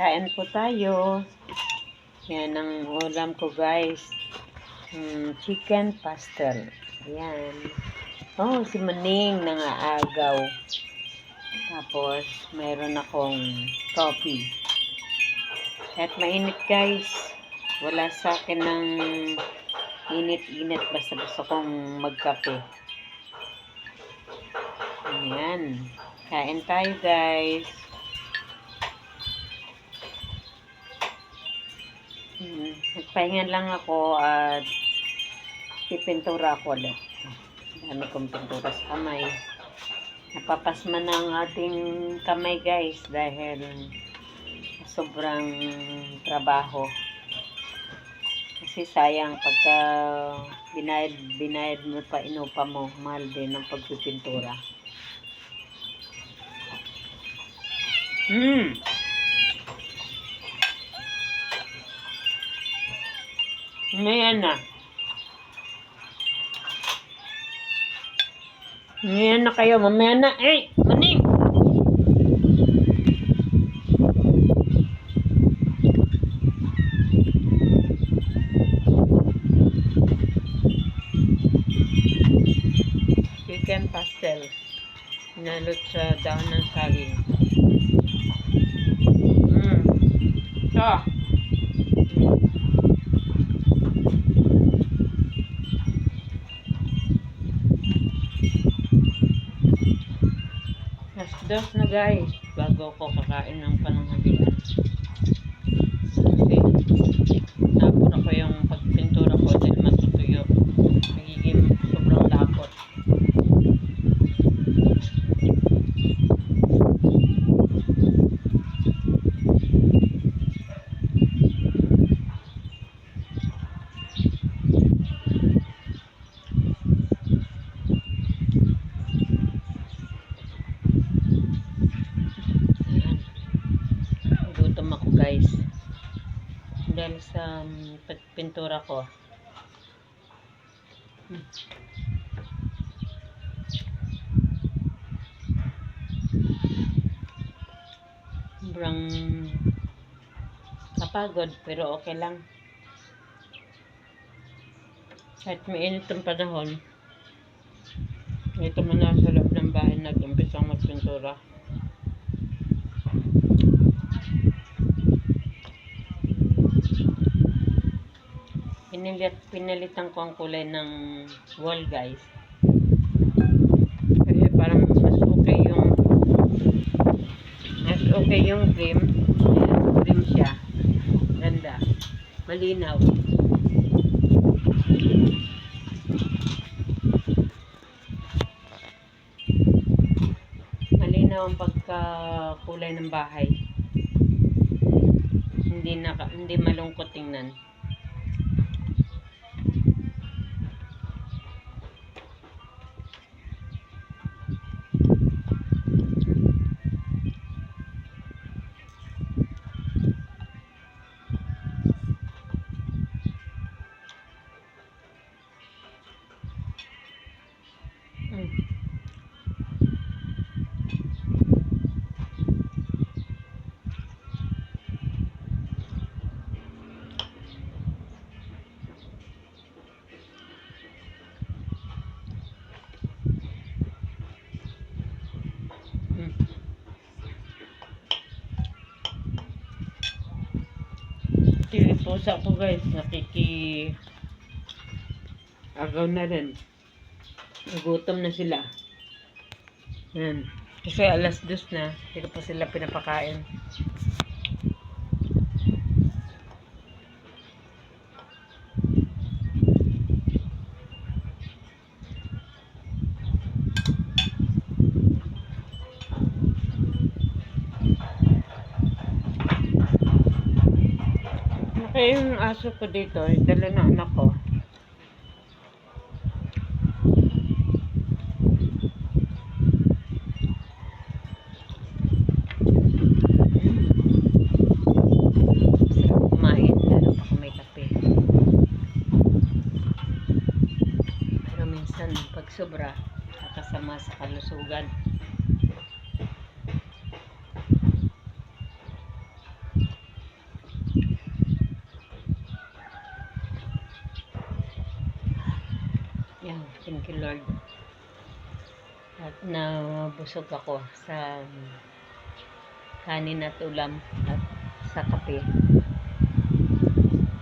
Kain po tayo. Yan ang ulam ko guys. Hmm, chicken pastel. Yan. Oh, si Maning nangaagaw. Tapos, mayroon akong coffee. At mainit guys. Wala sa akin ng init-init. Basta gusto kong magkape. Ayan. Kain tayo guys. Nagpahinga lang ako at pipintura ako ulit. Dami kong pintura sa kamay. Napapasma na ang ating kamay guys dahil sobrang trabaho. Kasi sayang pagka binayad, binayad mo pa inupa mo, mahal din ang pagpipintura. Hmm. Ngayon na. Ngayon na kayo. Mamaya na. Eh, maning! Chicken pastel. Nalot sa daon ng saging. Mas dos na guys, bago ko kakain ng pananghalian. Kasi, napon ako yung pagpintura ko dahil matutuyo. Magiging sobrang lapot. Ayan. Gutom ako guys. Dahil sa um, pagpintura ko. Hmm. Sobrang kapagod pero okay lang. Kahit mainit ang panahon, ito mo na sa loob ng bahay nag-umpisang magpintura. Pinilit, pinalitan ko ang kulay ng wall guys. Kasi parang mas okay yung mas okay yung cream. Cream siya. Ganda. Malinaw. Malinaw ang pagkakulay ng bahay. Hindi naka, hindi malungkot tingnan. Ito yung pusa ko guys, nakiki agaw na rin. Nagutom na sila. Yan. Kasi alas dos na, hindi pa sila pinapakain. Kaya yung aso ko dito, dala na anak ko. Pag sobra, kakasama sa kalusugan. You, Lord. At nabusog ako sa kanin at ulam at sa kape.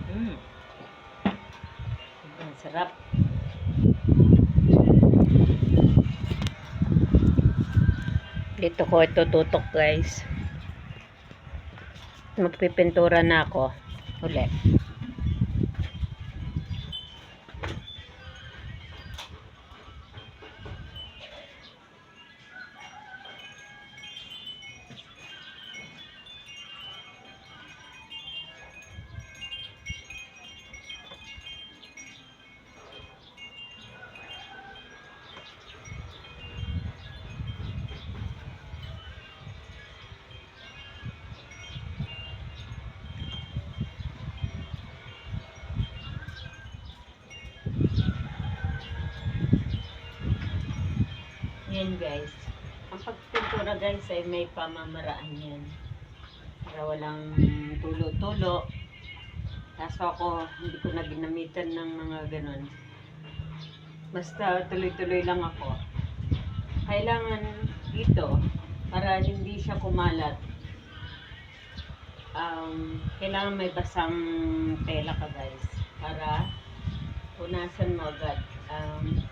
Mm. Sobrang sarap. Dito ko ito tutok guys. Magpipintura na ako. Ulit. Yan guys. Ang pagpintura guys ay may pamamaraan yan. Para walang tulo-tulo. Kaso ako, hindi ko na ginamitan ng mga ganon. Basta tuloy-tuloy lang ako. Kailangan dito, para hindi siya kumalat, um, kailangan may basang tela ka guys. Para punasan mo agad. Um,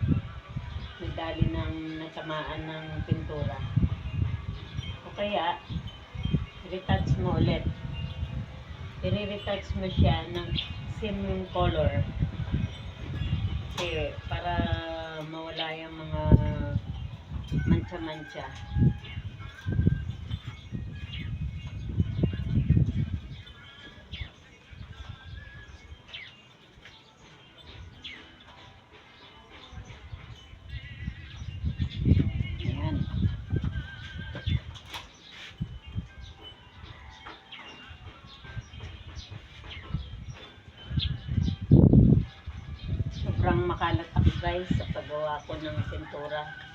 medali ng natamaan ng pintura. O kaya, retouch mo ulit. I-retouch mo siya ng same color. Kasi para mawala yung mga mancha-mancha. Sobrang makalat ako guys sa paggawa ko ng pintura.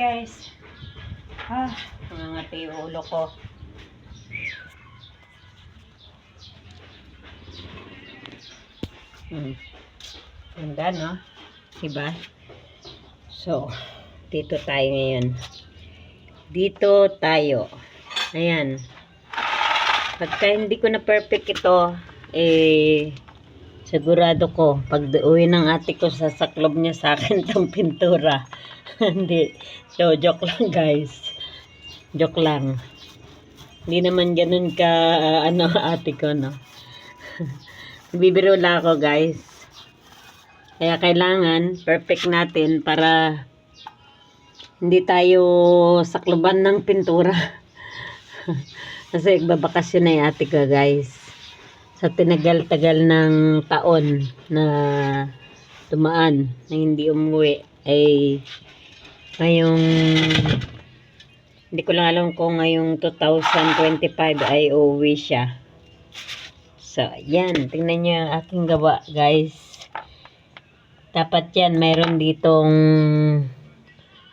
Guys. Ah, nangangati ulo ko. Hmm. Ganda, no? Diba? So, dito tayo ngayon. Dito tayo. Ayan. Pagka hindi ko na perfect ito, eh, sigurado ko, pag uwi ng ate ko, sasaklob niya sa akin tong pintura. hindi. So, joke lang guys. Joke lang. Hindi naman ganun ka, ah, ano, ate ko, no? Bibiro lang ako, guys. Kaya kailangan, perfect natin para hindi tayo sakloban ng pintura. Kasi babakasyon na yung ate ko, guys. Sa tinagal-tagal ng taon na tumaan na hindi umuwi ay ngayong hindi ko lang alam kung ngayong 2025 ay uuwi siya. So, yan. Tingnan niyo ang aking gawa, guys. Dapat yan, mayroon ditong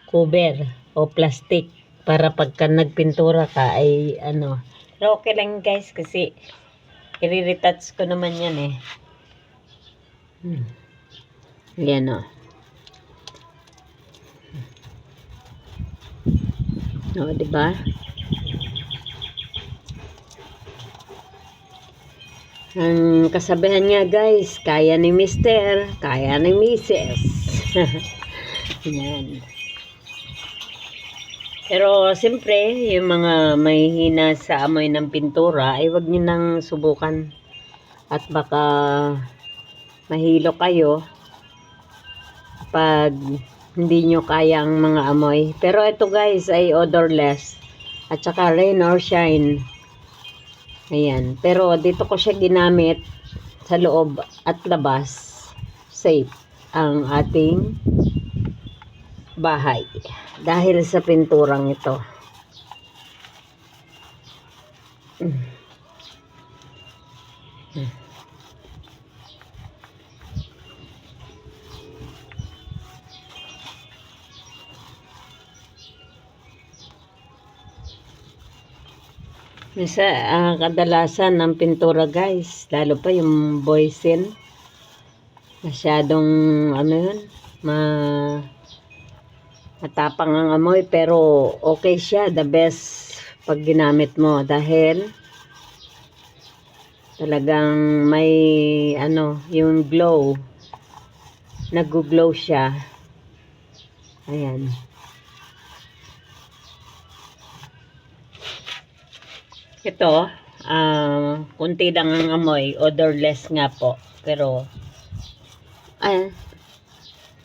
cover o plastic para pagka nagpintura ka ay ano. Pero okay lang guys kasi i-retouch ko naman yan eh. Hmm. Yan o. O, di ba? Ang kasabihan nga guys, kaya ni Mister, kaya ni Mrs. Yan. Pero siyempre, yung mga may hina sa amoy ng pintura, ay wag nyo nang subukan. At baka mahilo kayo pag hindi nyo kaya ang mga amoy. Pero ito guys ay odorless. At saka rain or shine. Ayan. Pero dito ko siya ginamit sa loob at labas. Safe ang ating bahay dahil sa pinturang ito. Misa, ah, kadalasan ng pintura guys, lalo pa yung boysen, masyadong ano yun, ma matapang ang amoy pero okay siya, the best pag ginamit mo dahil talagang may ano, yung glow, nag-glow siya. Ayan. Ito, ah, kunti lang ang amoy, odorless nga po. Pero, ay,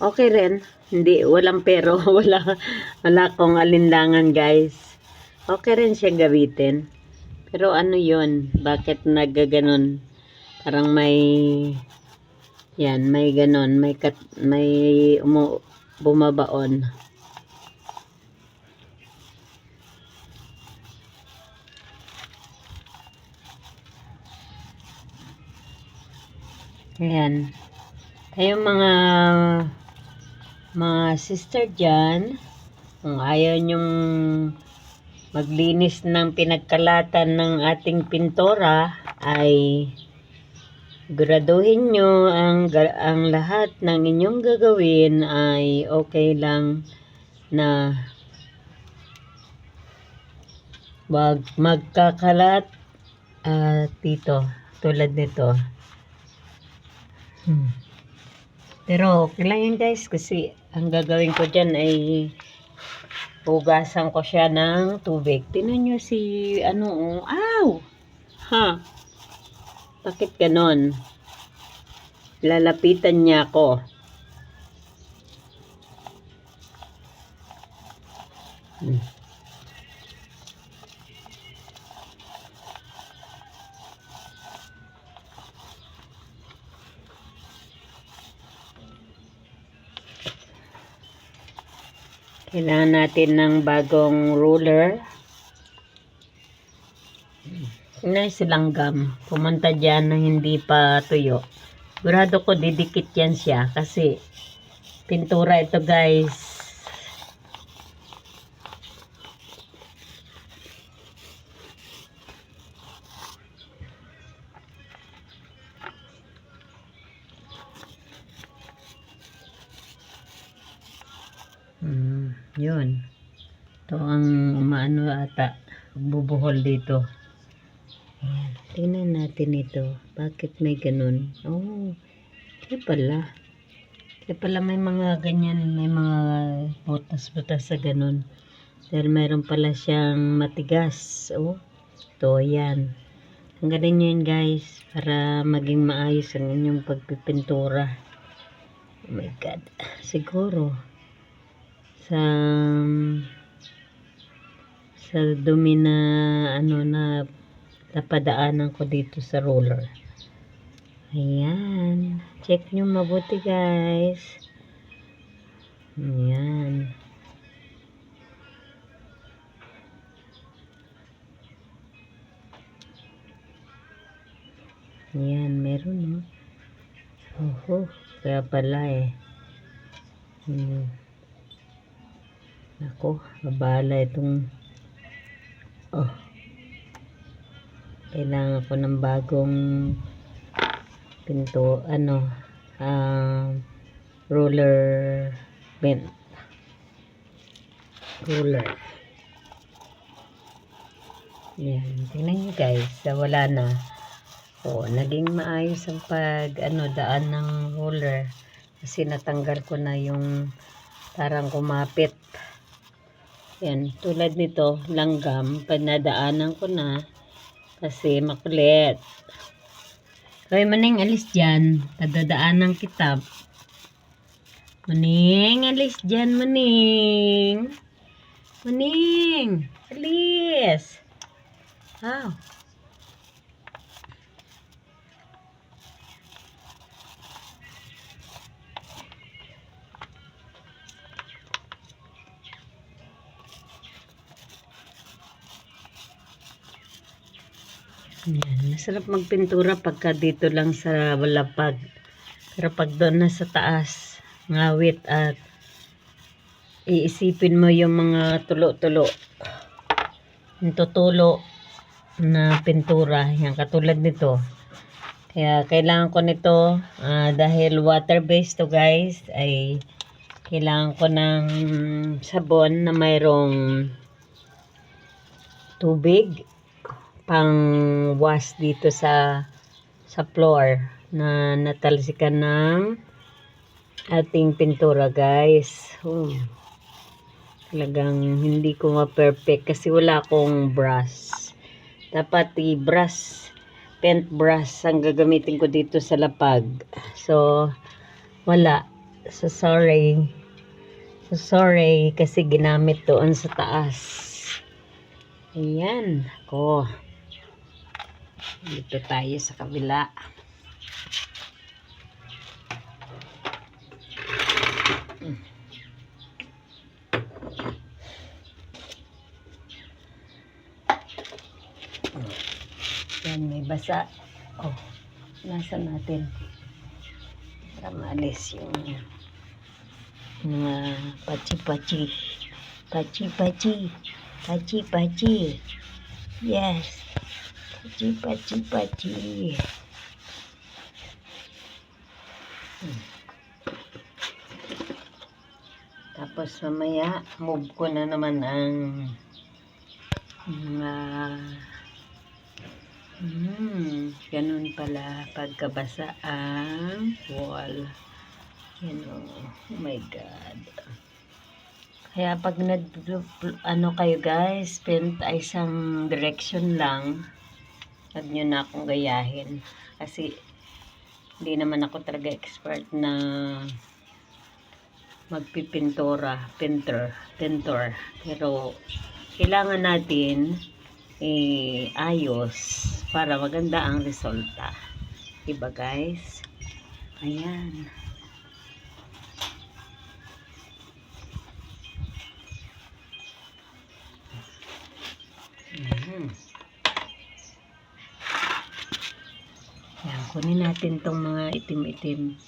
okay rin. Hindi, walang pero, wala, wala akong alinlangan guys. Okay rin siya gamitin. Pero ano yon Bakit nagaganon? Parang may, yan, may ganon, may, kat, may umu, bumabaon. Ayan. Kayong mga mga sister dyan, kung ayaw nyong maglinis ng pinagkalatan ng ating pintora, ay graduhin nyo ang, ang lahat ng inyong gagawin ay okay lang na wag magkakalat at dito tulad nito Hmm. Pero okay lang yun guys kasi ang gagawin ko dyan ay hugasan ko siya ng tubig. Tinan nyo si ano, oh. Ow! Ha? Bakit ganon? Lalapitan niya ako. Hmm. Kailangan natin ng bagong ruler. Tingnan silang gum. Pumunta dyan na hindi pa tuyo. Sigurado ko didikit yan siya kasi pintura ito guys. Hmm, yun. Ito ang umaano ata. Bubuhol dito. Ayan. Tingnan natin ito. Bakit may ganun? Oh, kaya pala. Kaya pala may mga ganyan, may mga butas-butas sa ganun. Dahil mayroon pala siyang matigas. Oh, ito, yan. Tanggalin nyo yun guys para maging maayos ang inyong pagpipintura. Oh my God. Siguro sa sa dumi na ano na napadaanan ko dito sa roller. Ayan. Check nyo mabuti guys. Ayan. Ayan, meron no. Oho, kaya pala eh. Hmm. Ako, mabala itong oh. Kailangan ko ng bagong pinto, ano, ah, roller bent. Roller. Yan, tingnan nyo guys, wala na. Oh, naging maayos ang pag, ano, daan ng roller. Kasi natanggal ko na yung parang kumapit. Yan, tulad nito, langgam, pag nadaanan ko na, kasi makulit. Kaya maning alis dyan, kadadaanan kita. Maning, alis dyan, maning. Maning, alis. Wow. Yan. Masarap magpintura pagka dito lang sa lapag. Pero pag doon na sa taas, ngawit at iisipin mo yung mga tulo-tulo. Yung tutulo na pintura. Yan, katulad nito. Kaya kailangan ko nito ah, dahil water-based to guys ay kailangan ko ng sabon na mayroong tubig pang wash dito sa sa floor na natalsikan ng ating pintura guys. Oh. Talagang hindi ko ma-perfect kasi wala akong brush. Dapat i-brush, paint brush ang gagamitin ko dito sa lapag. So, wala. So, sorry. So, sorry kasi ginamit doon sa taas. Ayan. Ako. Dito tayo sa kabila. Yan, may basa. Oh, nasa natin. Para maalis yung mga pachi-pachi. Pachi-pachi. Pachi-pachi. Yes. Pachi, pachi, pachi. Tapos mamaya, move ko na naman ang mga Hmm, ganun pala pagkabasa ang wall. You know, oh my God. Kaya pag nag ano kayo guys, paint ay isang direction lang. Huwag nyo na akong gayahin. Kasi hindi naman ako talaga expert na magpipintura, painter, painter. Pero kailangan natin eh, ayos para maganda ang resulta. Diba guys? Ayan. Kunin natin tong mga itim-itim.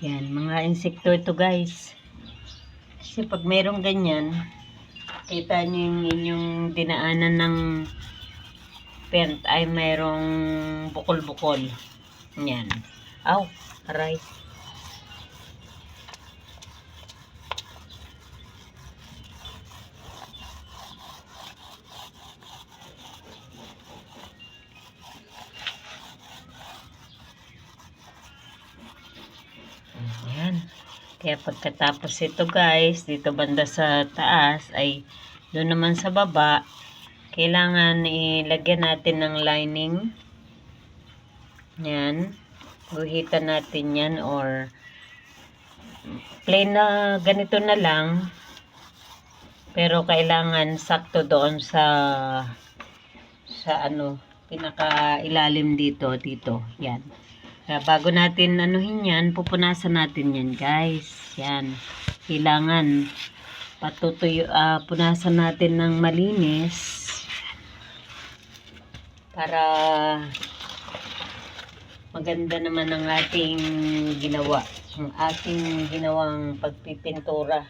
Yan, mga insekto ito guys. Kasi pag merong ganyan, kita nyo yung inyong dinaanan ng paint ay mayroong bukol-bukol. Yan. Aw, aray. Ayan. Kaya pagkatapos ito guys, dito banda sa taas ay doon naman sa baba, kailangan ilagyan natin ng lining. Yan. Guhitan natin yan or plain na ganito na lang. Pero kailangan sakto doon sa sa ano, pinaka ilalim dito, dito. Yan. Kaya bago natin anuhin yan, pupunasan natin yan guys. Yan. Kailangan patutuyo, ah, punasan natin ng malinis para maganda naman ang ating ginawa. Ang ating ginawang pagpipintura.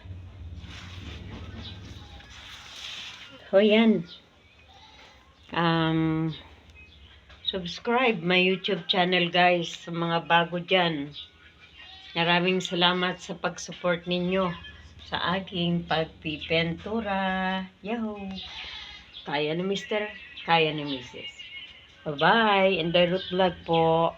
So yan. Um, subscribe my YouTube channel guys sa mga bago dyan. Maraming salamat sa pag-support ninyo sa aking pagpipentura. Yahoo! Kaya ni Mr. Kaya ni Mrs. Bye-bye! And the root vlog po.